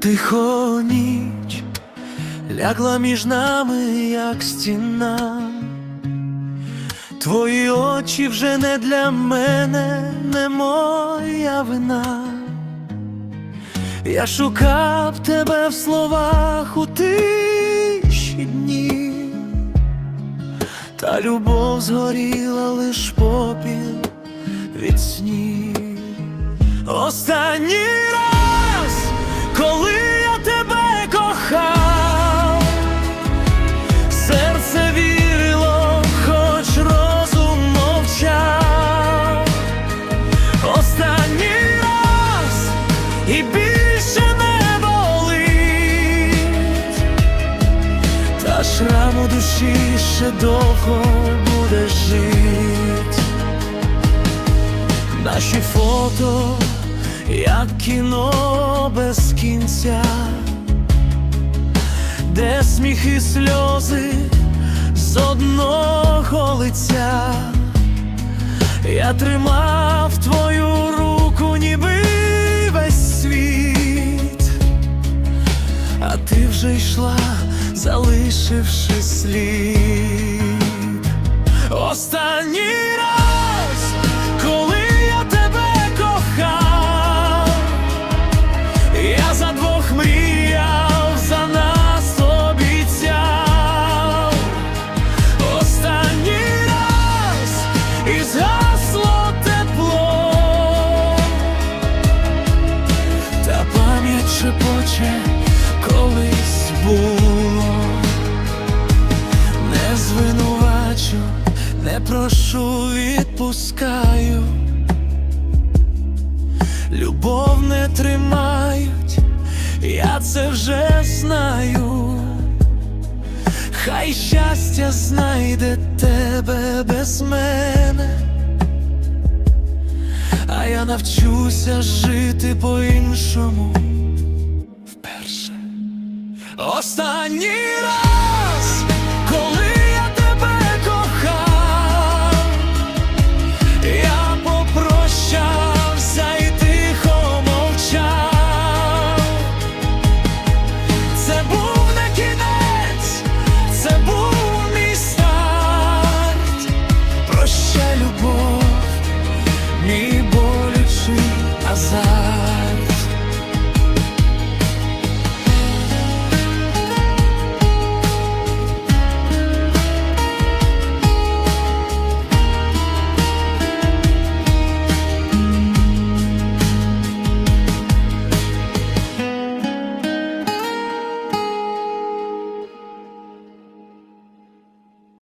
Тихо ніч лягла між нами, як стіна. Твої очі вже не для мене, не моя вина. Я шукав тебе в словах у тиші дні, та любов згоріла лиш попіл від снів. Останній раз, і більше не болить, та шрам душі ще довго буде жить. Наші фото, як кіно без кінця, де сміх і сльози з одного лиця. Я тримав вже йшла, залишивши слід. Останній раз, коли я тебе кохав, я за двох мріяв, за нас обіцяв. Останній раз і згасло шепоче колись було. Не звинувачу, не прошу, відпускаю. Любов не тримають, я це вже знаю. Хай щастя знайде тебе без мене, а я навчуся жити по-іншому. Останній раз.